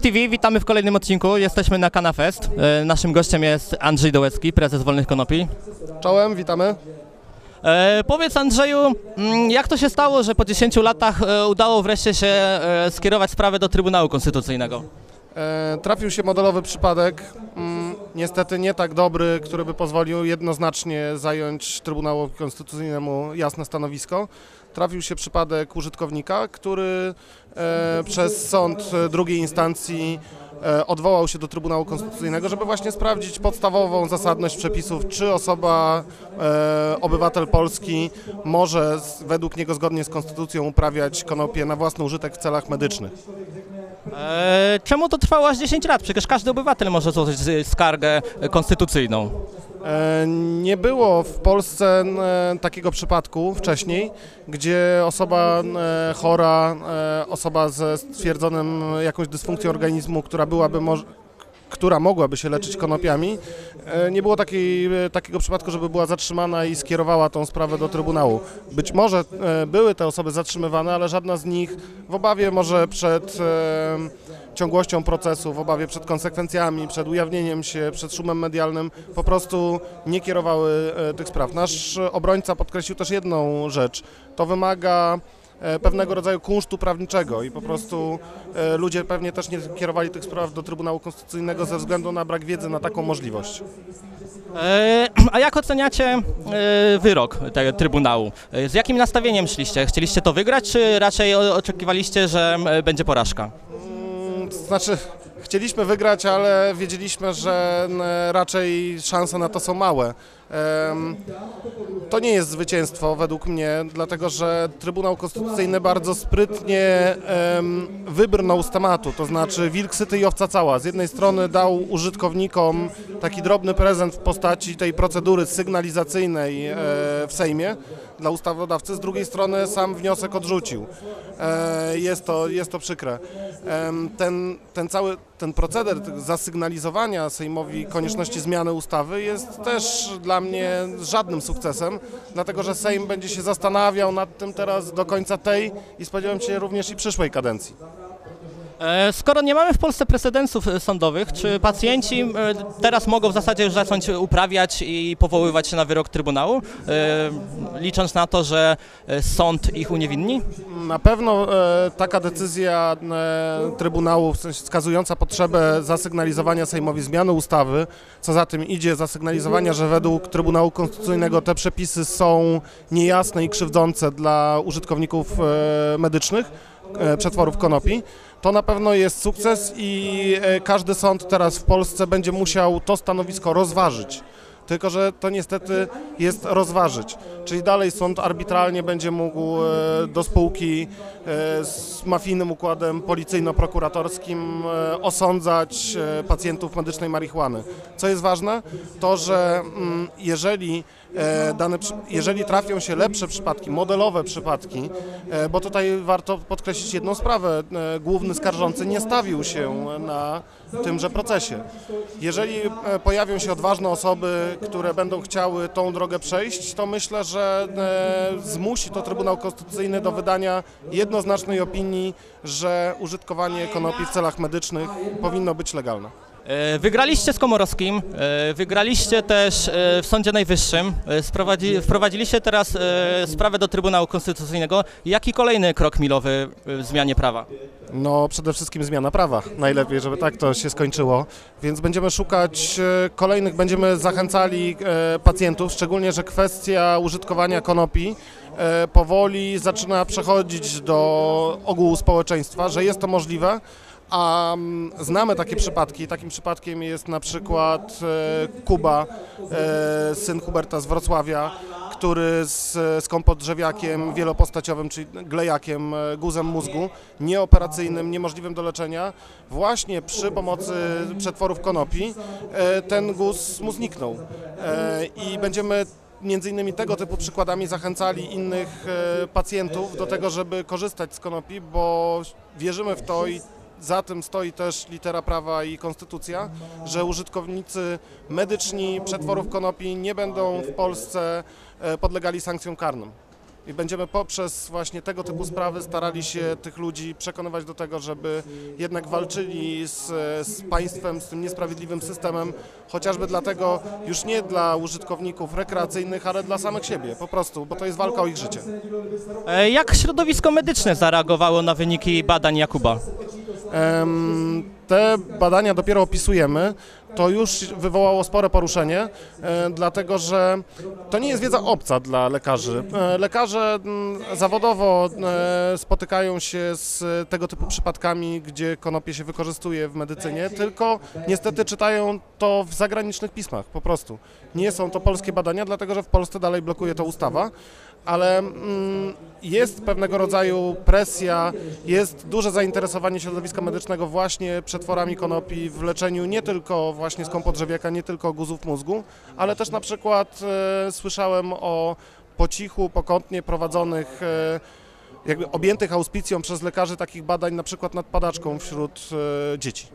TV, witamy w kolejnym odcinku. Jesteśmy na Canafest. E, Naszym gościem jest Andrzej Dołecki, prezes Wolnych Konopi. Czołem, witamy. E, powiedz Andrzeju, mm, jak to się stało, że po 10 latach e, udało wreszcie się e, skierować sprawę do Trybunału Konstytucyjnego? E, trafił się modelowy przypadek, mm, niestety nie tak dobry, który by pozwolił jednoznacznie zająć Trybunałowi Konstytucyjnemu jasne stanowisko. Trafił się przypadek użytkownika, który e, przez sąd e, drugiej instancji e, odwołał się do Trybunału Konstytucyjnego, żeby właśnie sprawdzić podstawową zasadność przepisów, czy osoba, e, obywatel Polski może z, według niego zgodnie z konstytucją uprawiać konopie na własny użytek w celach medycznych. E, Czemu to trwało aż 10 lat? Przecież każdy obywatel może złożyć e, skargę konstytucyjną. E, Nie było w Polsce e, takiego przypadku wcześniej, gdzie osoba e, chora, osoba ze stwierdzonym jakąś dysfunkcją organizmu, która byłaby moż- która mogłaby się leczyć konopiami, e, nie było takiej, e, takiego przypadku, żeby była zatrzymana i skierowała tą sprawę do Trybunału. Być może e, były te osoby zatrzymywane, ale żadna z nich w obawie może przed ciągłością procesu, w obawie przed konsekwencjami, przed ujawnieniem się, przed szumem medialnym, po prostu nie kierowały tych spraw. Nasz obrońca podkreślił też jedną rzecz. To wymaga pewnego rodzaju kunsztu prawniczego i po prostu e, ludzie pewnie też nie kierowali tych spraw do Trybunału Konstytucyjnego ze względu na brak wiedzy na taką możliwość. E, A jak oceniacie e, wyrok tego Trybunału? E, Z jakim nastawieniem szliście? Chcieliście to wygrać, czy raczej oczekiwaliście, że e, będzie porażka? Mm, Znaczy, chcieliśmy wygrać, ale wiedzieliśmy, że raczej szanse na to są małe. To nie jest zwycięstwo według mnie, dlatego że Trybunał Konstytucyjny bardzo sprytnie wybrnął z tematu, to znaczy wilk syty i owca cała. Z jednej strony dał użytkownikom taki drobny prezent w postaci tej procedury sygnalizacyjnej e, w Sejmie dla ustawodawcy, z drugiej strony sam wniosek odrzucił. E, Jest to, jest to przykre. Ten, ten cały ten proceder zasygnalizowania Sejmowi konieczności zmiany ustawy jest też dla mnie żadnym sukcesem, dlatego że Sejm będzie się zastanawiał nad tym teraz do końca tej i spodziewam się również i przyszłej kadencji. E, Skoro nie mamy w Polsce precedensów e, sądowych, czy pacjenci e, teraz mogą w zasadzie już zacząć uprawiać i powoływać się na wyrok Trybunału, licząc na to, że sąd ich uniewinni? Na pewno taka decyzja Trybunału, w sensie wskazująca potrzebę zasygnalizowania Sejmowi zmiany ustawy, co za tym idzie, zasygnalizowania, że według Trybunału Konstytucyjnego te przepisy są niejasne i krzywdzące dla użytkowników medycznych, przetworów konopi, to na pewno jest sukces i e, każdy sąd teraz w Polsce będzie musiał to stanowisko rozważyć. Tylko, że to niestety jest rozważyć. Czyli dalej sąd arbitralnie będzie mógł e, do spółki e, z mafijnym układem policyjno-prokuratorskim e, osądzać e, pacjentów medycznej marihuany. Co jest ważne, to że mm, jeżeli e, dane, przy- jeżeli trafią się lepsze przypadki, modelowe przypadki, e, bo tutaj warto podkreślić jedną sprawę, e, główny skarżący nie stawił się na tymże procesie. Jeżeli e, pojawią się odważne osoby, które będą chciały tą drogę przejść, to myślę, że e, zmusi to Trybunał Konstytucyjny do wydania jednoznacznej opinii, że użytkowanie konopi w celach medycznych powinno być legalne. E, Wygraliście z Komorowskim, e, wygraliście też e, w Sądzie Najwyższym, wprowadziliście teraz sprawę do Trybunału Konstytucyjnego. Jaki kolejny krok milowy w zmianie prawa? No, przede wszystkim zmiana prawa. Najlepiej, żeby tak to się skończyło. Więc będziemy szukać kolejnych, będziemy zachęcali pacjentów, szczególnie, że kwestia użytkowania konopi powoli zaczyna przechodzić do ogółu społeczeństwa, że jest to możliwe. A mm, znamy takie przypadki. Takim przypadkiem jest na przykład e, Kuba, e, syn Huberta z Wrocławia, który z, z kompodrzewiakiem wielopostaciowym, czyli glejakiem, e, guzem mózgu, nieoperacyjnym, niemożliwym do leczenia, właśnie przy pomocy przetworów konopi ten guz mu zniknął. I będziemy między innymi tego typu przykładami zachęcali innych pacjentów do tego, żeby korzystać z konopi, bo wierzymy w to i za tym stoi też litera prawa i konstytucja, że użytkownicy medyczni przetworów konopi nie będą w Polsce e, podlegali sankcjom karnym. I będziemy poprzez właśnie tego typu sprawy starali się tych ludzi przekonywać do tego, żeby jednak walczyli z, z państwem, z tym niesprawiedliwym systemem, chociażby dlatego już nie dla użytkowników rekreacyjnych, ale dla samych siebie, po prostu, bo to jest walka o ich życie. E, Jak środowisko medyczne zareagowało na wyniki badań Jakuba? Te badania dopiero opisujemy. To już wywołało spore poruszenie, e, dlatego że to nie jest wiedza obca dla lekarzy. E, Lekarze mm, zawodowo e, spotykają się z tego typu przypadkami, gdzie konopie się wykorzystuje w medycynie, tylko niestety czytają to w zagranicznych pismach po prostu. Nie są to polskie badania, dlatego że w Polsce dalej blokuje to ustawa ale mm, jest pewnego rodzaju presja, jest duże zainteresowanie środowiska medycznego właśnie przetworami konopi w leczeniu nie tylko właśnie skąpo drzewieka, nie tylko guzów mózgu, ale też na przykład e, słyszałem o po cichu, pokątnie prowadzonych e, jakby objętych auspicją przez lekarzy takich badań na przykład nad padaczką wśród e, dzieci.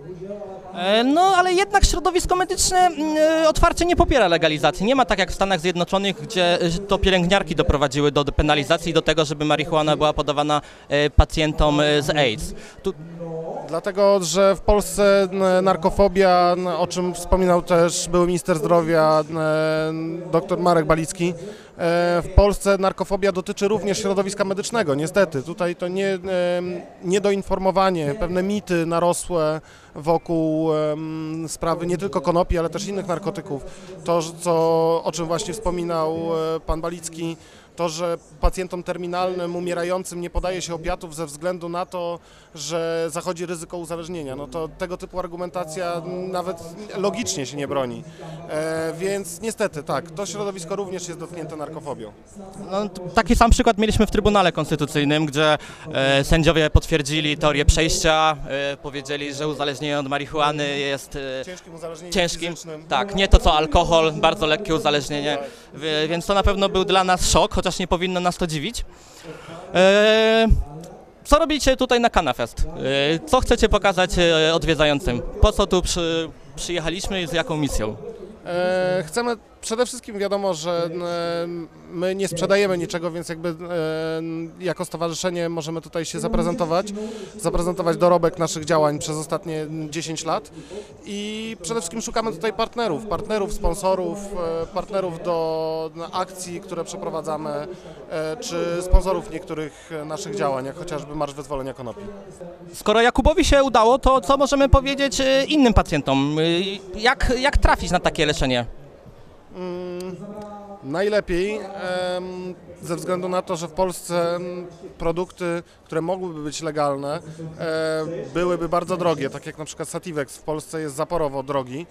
E, No, ale jednak środowisko medyczne mm, e, otwarcie nie popiera legalizacji. Nie ma tak jak w Stanach Zjednoczonych, gdzie e, to pielęgniarki doprowadziły do depenalizacji, do tego, żeby marihuana była podawana e, pacjentom e, z AIDS. Tu, Dlatego, że w Polsce n- narkofobia, n- o czym wspominał też były minister zdrowia n- dr Marek Balicki, w Polsce narkofobia dotyczy również środowiska medycznego, niestety. Tutaj to nie, niedoinformowanie, pewne mity narosłe wokół sprawy nie tylko konopi, ale też innych narkotyków. To, co, o czym właśnie wspominał e, pan Balicki, to, że pacjentom terminalnym, umierającym nie podaje się opiatów ze względu na to, że zachodzi ryzyko uzależnienia, no to tego typu argumentacja nawet logicznie się nie broni. E, więc niestety tak, to środowisko również jest dotknięte narkofobią. no, taki sam przykład mieliśmy w Trybunale Konstytucyjnym, gdzie e, sędziowie potwierdzili teorię przejścia, e, powiedzieli, że uzależnienie od marihuany jest e, Ciężkim uzależnieniem ciężkim. fizycznym. Tak, nie to co alkohol, bardzo lekkie uzależnienie, więc to na pewno był dla nas szok, chociaż nie powinno nas to dziwić. E, co robicie tutaj na Canafest? E, co chcecie pokazać e, odwiedzającym? Po co tu przy, przyjechaliśmy i z jaką misją? Chcemy przede wszystkim wiadomo, że e, my nie sprzedajemy niczego, więc jakby e, jako stowarzyszenie możemy tutaj się zaprezentować, zaprezentować dorobek naszych działań przez ostatnie 10 lat i przede wszystkim szukamy tutaj partnerów, partnerów, sponsorów, e, partnerów do akcji, które przeprowadzamy, czy sponsorów niektórych naszych działań, jak chociażby Marsz Wyzwolenia Konopi. Skoro Jakubowi się udało, to co możemy powiedzieć innym pacjentom? Jak, jak trafić na takie leczenie? Najlepiej ze względu na to, że w Polsce produkty, które mogłyby być legalne, byłyby bardzo drogie, tak jak na przykład Sativex w Polsce jest zaporowo drogi.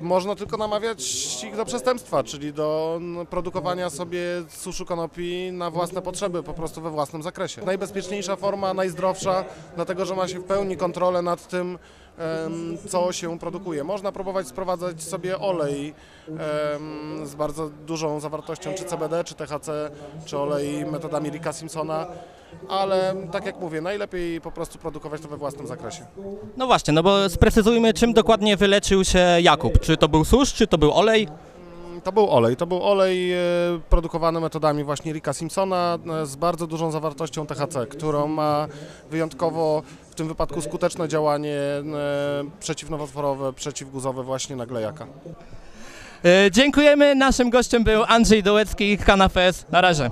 Można tylko namawiać ich do przestępstwa, czyli do produkowania sobie suszu konopi na własne potrzeby, po prostu we własnym zakresie. Najbezpieczniejsza forma, najzdrowsza, dlatego że ma się w pełni kontrolę nad tym, co się produkuje. Można próbować sprowadzać sobie olej z bardzo dużą zawartością czy CBD, czy THC, czy olej metodami Ricka Simpsona, ale tak jak mówię, najlepiej po prostu produkować to we własnym zakresie. No właśnie, no bo sprecyzujmy, czym dokładnie wyleczył się Jakub. Czy to był susz, czy to był olej? To był olej. To był olej e, produkowany metodami właśnie Ricka Simpsona e, z bardzo dużą zawartością THC, którą ma wyjątkowo w tym wypadku skuteczne działanie e, przeciwnowotworowe, przeciwguzowe właśnie na glejaka. Dziękujemy. Naszym gościem był Andrzej Dołecki, Canafest. Na razie.